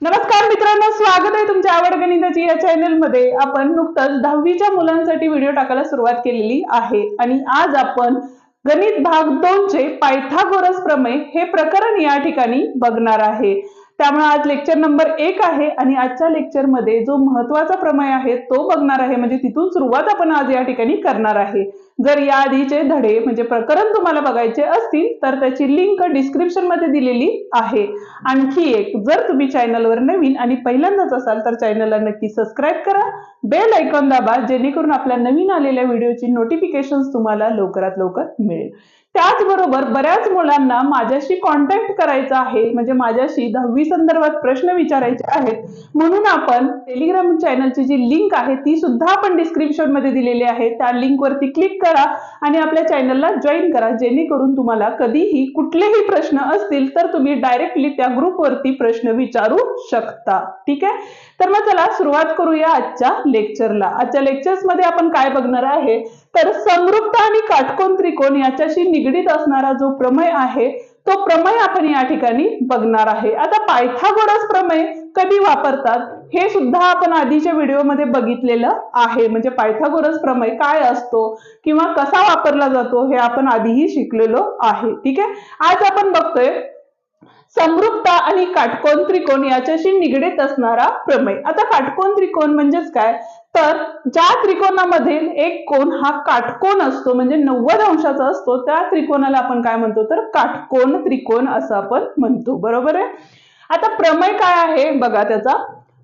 नमस्कार मित्रांनो स्वागत आहे तुमच्या आवड गणिताची या चॅनलमध्ये आपण नुकतंच दहावीच्या मुलांसाठी व्हिडिओ टाकायला सुरुवात केलेली आहे आणि आज आपण गणित भाग दोनचे पायथागोरस प्रमेय हे प्रकरण या ठिकाणी बघणार आहे. त्यामुळे आज लेक्चर नंबर एक आहे आणि आजच्या लेक्चरमध्ये जो महत्त्वाचा प्रमेय आहे तो बघणार आहे. म्हणजे तिथून सुरुवात आपण आज या ठिकाणी करणार आहे. जर या आधीचे धडे म्हणजे प्रकरण तुम्हाला बघायचे असतील तर त्याची लिंक डिस्क्रिप्शनमध्ये दिलेली आहे. आणखी एक जर तुम्ही चॅनलवर नवीन आणि पहिल्यांदाच असाल तर चॅनलला नक्की सबस्क्राईब करा. बेल आयकॉन दाबा जेणेकरून आपल्या नवीन आलेल्या व्हिडिओची नोटिफिकेशन तुम्हाला लवकरात लवकर मिळेल. त्याचबरोबर बऱ्याच मुलांना माझ्याशी कॉन्टॅक्ट करायचा आहे. म्हणजे माझ्याशी दहावी संदर्भात प्रश्न विचारायचे आहेत. म्हणून आपण टेलिग्राम चॅनलची जी लिंक आहे ती सुद्धा आपण डिस्क्रिप्शनमध्ये दिलेली आहे. त्या लिंक वरती क्लिक करा आणि आपल्या चॅनलला जॉईन करा. जेणेकरून तुम्हाला कधीही कुठलेही प्रश्न असतील तर तुम्ही डायरेक्टली त्या ग्रुपवरती प्रश्न विचारू शकता. ठीक आहे? तर मग चला सुरुवात करूया आजच्या लेक्चरला आजच्या लेक्चर्समध्ये आपण काय बघणार आहे? तर समृद्ध आणि काटकोन त्रिकोण याच्याशी निगडीत असणारा जो प्रमेय आहे तो प्रमेय आपण या ठिकाणी बघणार आहे. आता पायथागोरस प्रमेय कधी वापरतात हे सुद्धा आपण आधीच्या व्हिडिओमध्ये बघितलेलं आहे. म्हणजे पायथागोरस प्रमेय काय असतो किंवा कसा वापरला जातो हे आपण आधीही शिकलेलो आहे. ठीक आहे? आज आपण बघतोय समृद्धता आणि काटकोन त्रिकोण याच्याशी निगडीत असणारा प्रमेय. आता काटकोन त्रिकोण म्हणजेच काय? तर ज्या त्रिकोणामधील एक कोण हा काटकोन असतो म्हणजे नव्वद अंशाचा असतो त्या त्रिकोणाला आपण काय म्हणतो? तर काटकोन त्रिकोण असं आपण म्हणतो. बरोबर आहे? आता प्रमेय काय आहे? बघा त्याचा.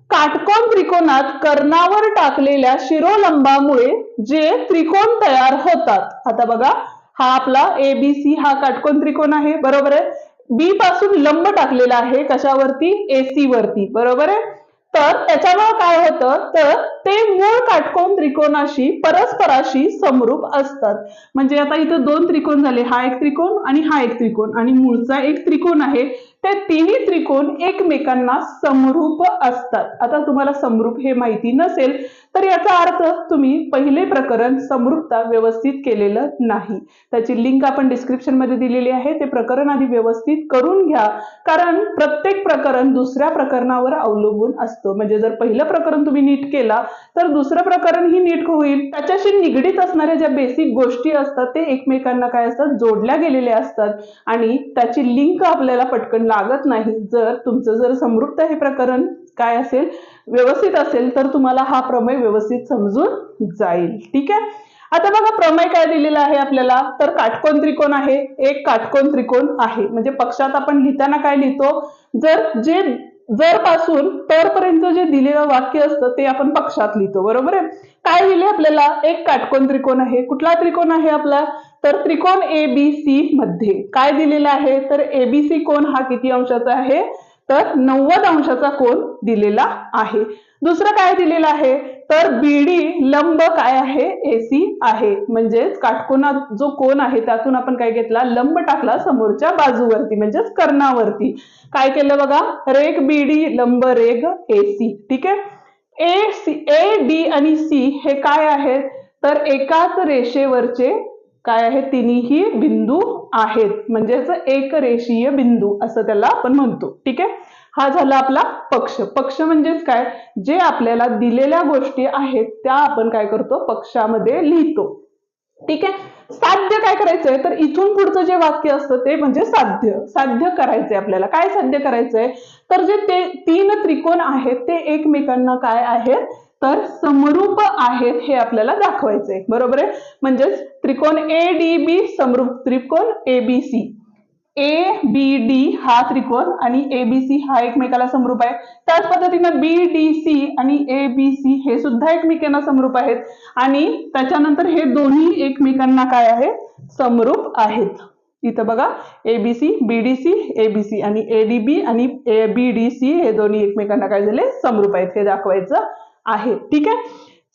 काटकोन त्रिकोणात कर्णावर टाकलेल्या शिरोलंबामुळे जे त्रिकोण तयार होतात. आता बघा हा आपला एबीसी हा काटकोन त्रिकोण आहे. बरोबर आहे? बी पासून लंब टाकलेला आहे कशावरती? एसी वरती. बरोबर आहे? तर त्याच्यामुळे काय होतं? तर ते मूळ काटकोन त्रिकोणाशी परस्पराशी समरूप असतात. म्हणजे आता इथं दोन त्रिकोण झाले. हा एक त्रिकोण आणि हा एक त्रिकोण. आणि मूळचा एक त्रिकोण आहे. ते तिन्ही त्रिकोण एकमेकांना समरूप असतात. आता तुम्हाला समरूप हे माहिती नसेल तर याचा अर्थ तुम्ही पहिले प्रकरण समरूपता व्यवस्थित केलेलं नाही. त्याची लिंक आपण डिस्क्रिप्शनमध्ये दिलेली आहे. ते प्रकरण आधी व्यवस्थित करून घ्या कारण प्रत्येक प्रकरण दुसऱ्या प्रकरणावर अवलंबून असतं. म्हणजे जर पहिलं प्रकरण तुम्ही नीट केला तर दुसरं प्रकरण ही नीट होईल. त्याच्याशी निगडीत असणाऱ्या ज्या बेसिक गोष्टी असतात ते एकमेकांना काय असतात? जोडल्या गेलेल्या असतात. आणि त्याची लिंक आपल्याला पटकन लागत नाही जर तुमचं जर समृद्ध हे प्रकरण काय असेल व्यवस्थित असेल तर तुम्हाला हा प्रमेय व्यवस्थित समजून जाईल. ठीक आहे? आता बघा प्रमेय काय दिलेला आहे आपल्याला? तर काटकोन त्रिकोण आहे. एक काटकोन त्रिकोण आहे. म्हणजे पक्षात आपण लिहिताना काय लिहितो? जर जे जर पासून तर पर्यंत जे दिलेलं वाक्य असतं ते आपण पक्षात लिहितो. बरोबर आहे? काय लिहिले आपल्याला? एक काटकोन त्रिकोण आहे. कुठला त्रिकोण आहे आपला? तर त्रिकोण ए बी सी मध्ये. काय दिलेलं आहे? तर एबीसी कोण हा किती अंशाचा आहे? तर नव्वद अंशाचा कोण दिलेला आहे. दुसरं काय दिलेलं आहे? तर बीडी लंब काय आहे? एसी आहे. म्हणजेच काटकोनात जो कोण आहे त्यातून आपण काय घेतला? लंब टाकला समोरच्या बाजूवरती म्हणजेच कर्णावरती. काय केलं बघा? रेग बीडी लंब रेग एसी ठीक आहे? ए सी ए डी आणि सी हे काय आहेत? तर एकाच रेषेवरचे काय आहे? तिन्ही बिंदू आहेत. म्हणजेच एक रेषीय बिंदू असं त्याला आपण म्हणतो. ठीक आहे? हा झाला आपला पक्ष. पक्ष म्हणजेच काय? जे आपल्याला दिलेल्या गोष्टी आहेत त्या आपण काय करतो? पक्षामध्ये लिहितो. ठीक आहे? साध्य काय करायचंय? तर इथून पुढचं जे वाक्य असतं ते म्हणजे साध्य. साध्य करायचंय आपल्याला. काय साध्य करायचंय? तर जे ते तीन त्रिकोण आहेत ते एकमेकांना काय आहेत? तर समरूप आहेत हे आपल्याला दाखवायचंय बरोबर आहे? म्हणजेच त्रिकोण ए डी बी समरूप त्रिकोण ए B C A B D हा त्रिकोण आणि ए बी सी हा एकमेकाला समरूप आहे. त्याच पद्धतीनं बी डी सी आणि ए बी सी हे सुद्धा एकमेकांना समरूप आहेत. आणि त्याच्यानंतर हे दोन्ही एकमेकांना काय आहे? समरूप आहेत. इथं बघा A B C B D C A B C आणि ए डी बी आणि ए बी डी सी हे दोन्ही एकमेकांना काय झाले? समरूप आहेत. हे दाखवायचं आहे. ठीक आहे?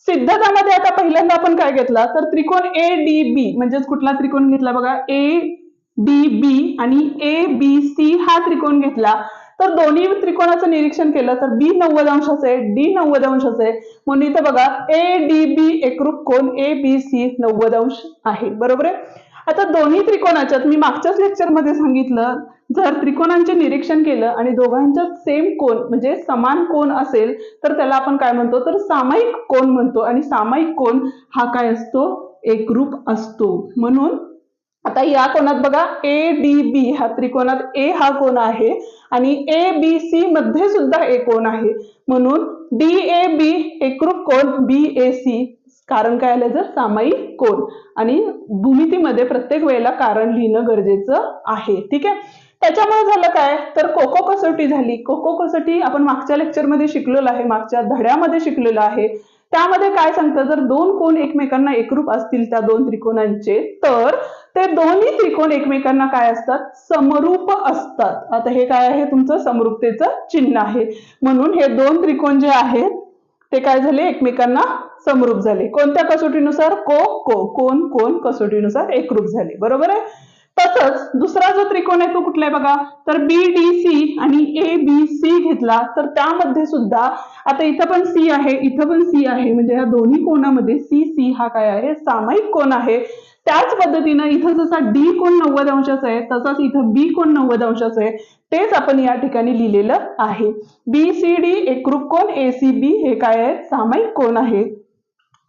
सिद्धतामध्ये आता पहिल्यांदा आपण काय घेतला? तर त्रिकोण ए डी बी म्हणजेच कुठला त्रिकोण घेतला बघा? ए डी बी आणि ए बी सी हा त्रिकोण घेतला. तर दोन्ही त्रिकोणाचं निरीक्षण केलं तर बी नव्वद अंशाचं आहे डी नव्वद अंशाचं आहे. म्हणून इथं बघा ए डी बी एकरूप कोण ए बी सी नव्वद अंश आहे. बरोबर आहे? आता दोन्ही त्रिकोणाच्यात मी मागच्याच लेक्चरमध्ये सांगितलं जर त्रिकोणांचे निरीक्षण केलं आणि दोघांच्यात सेम कोण म्हणजे समान कोण असेल तर त्याला आपण काय म्हणतो? तर सामायिक कोण म्हणतो. आणि सामायिक कोण हा काय असतो? एकरूप असतो. म्हणून आता या कोणात बघा ए डी बी ह्या त्रिकोणात ए हा कोण आहे आणि ए बी सी मध्ये सुद्धा ए कोण आहे. म्हणून डी ए बी एकरूप कोण बी ए सी कारण काय आलं जर? सामायिक कोण? आणि भूमितीमध्ये प्रत्येक वेळेला कारण लिहिणं गरजेचं आहे. ठीक आहे? त्याच्यामुळे झालं काय? तर कोको कसोटी झाली. कोको कसोटी आपण मागच्या लेक्चरमध्ये शिकलेलो आहे. मागच्या धड्यामध्ये शिकलेलो आहे. त्यामध्ये काय सांगतं? जर दोन कोण एकमेकांना एकरूप असतील त्या दोन त्रिकोणांचे तर ते दोन्ही त्रिकोण एकमेकांना काय असतात? समरूप असतात. आता हे काय आहे? तुमचं समरूपतेचं चिन्ह आहे. म्हणून हे दोन त्रिकोण जे आहेत ते काय झाले? एकमेकांना समरूप झाले. कोणत्या कसोटीनुसार? को को कोण कोण कसोटीनुसार एकरूप झाले. बरोबर आहे? तसंच दुसरा जो त्रिकोण आहे तो कुठला आहे बघा? तर बी डी सी आणि ए बी सी घेतला तर त्यामध्ये सुद्धा आता इथं पण सी आहे इथं पण सी आहे. म्हणजे या दोन्ही कोणामध्ये सी सी हा काय आहे? सामायिक कोण आहे? त्याच पद्धतीनं इथं जसा डी कोण नव्वद अंशाचा आहे तसाच इथं बी कोण नव्वद अंशाचा आहे तेच आपण या ठिकाणी लिहिलेलं आहे. बी सी डी एकरूप कोण? ए सी बी हे काय आहे? सामायिक कोण आहे?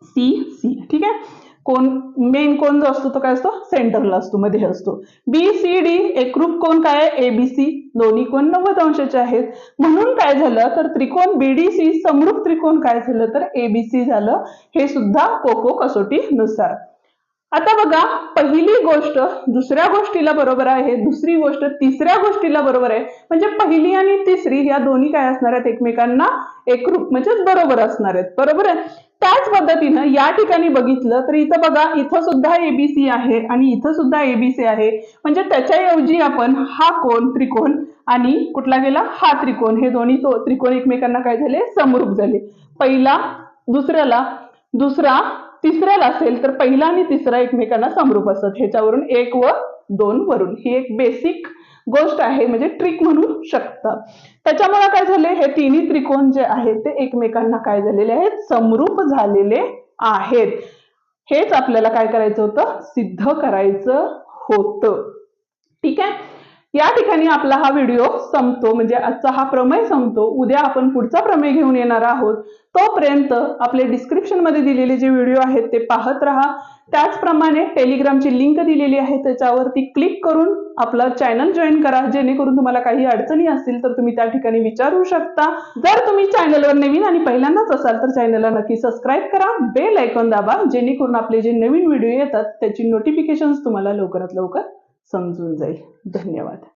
सी सी ठीक आहे? कोण मेन कोण जो असतो तो काय असतो? सेंटरला असतो मध्ये असतो. बी सी डी एकरूप कोण काय आहे? ए बी सी दोन्ही कोण नव्वद अंशाचे आहेत. म्हणून काय झालं तर त्रिकोण बीडीसी समरूप त्रिकोण काय झालं तर एबीसी झालं. हे सुद्धा कोको कसोटीनुसार. आता बघा पहिली गोष्ट दुसऱ्या गोष्टीला बरोबर आहे दुसरी गोष्ट तिसऱ्या गोष्टीला बरोबर आहे. म्हणजे पहिली आणि तिसरी या दोन्ही काय असणार आहेत? एकमेकांना एकरूप म्हणजेच बरोबर असणार आहेत. बरोबर आहे? त्याच पद्धतीनं या ठिकाणी बघितलं तर इथं बघा इथं सुद्धा एबीसी आहे आणि इथं सुद्धा एबीसी आहे. म्हणजे त्याच्याऐवजी आपण हा कोण त्रिकोण आणि कुठला गेला? हा त्रिकोण. हे दोन्ही तो त्रिकोण एकमेकांना काय झाले? समरूप झाले. पहिला दुसऱ्याला दुसरा तिसऱ्याला असेल तर पहिला आणि तिसरा एकमेकांना समरूप असतात ह्याच्यावरून एक व दोन वरून. ही एक बेसिक गोष्ट आहे म्हणजे ट्रिक म्हणू शकतात त्याच्यामुळे काय झाले हे तिन्ही त्रिकोण जे आहेत ते एकमेकांना काय झालेले आहेत समरूप झालेले आहेत. हेच आपल्याला काय करायचं होतं? सिद्ध करायचं होतं. ठीक आहे? या ठिकाणी आपला हा व्हिडिओ संपतो. म्हणजे आजचा हा प्रमेय संपतो. उद्या आपण पुढचा प्रमेय घेऊन येणार आहोत. तोपर्यंत आपले डिस्क्रिप्शनमध्ये दिलेले जे व्हिडिओ आहेत ते पाहत राहा. त्याचप्रमाणे टेलिग्रामची लिंक दिलेली आहे त्याच्यावरती क्लिक करून आपलं चॅनल जॉईन करा. जेणेकरून तुम्हाला काही अडचणी असतील तर तुम्ही त्या ठिकाणी विचारू शकता. जर तुम्ही चॅनलवर नवीन आणि पहिल्यांदाच असाल तर चॅनलला नक्की सबस्क्राईब करा. बेल ऐकून दाबा. जेणेकरून आपले जे नवीन व्हिडिओ येतात त्याची नोटिफिकेशन तुम्हाला लवकरात लवकर समजून जाईल. धन्यवाद.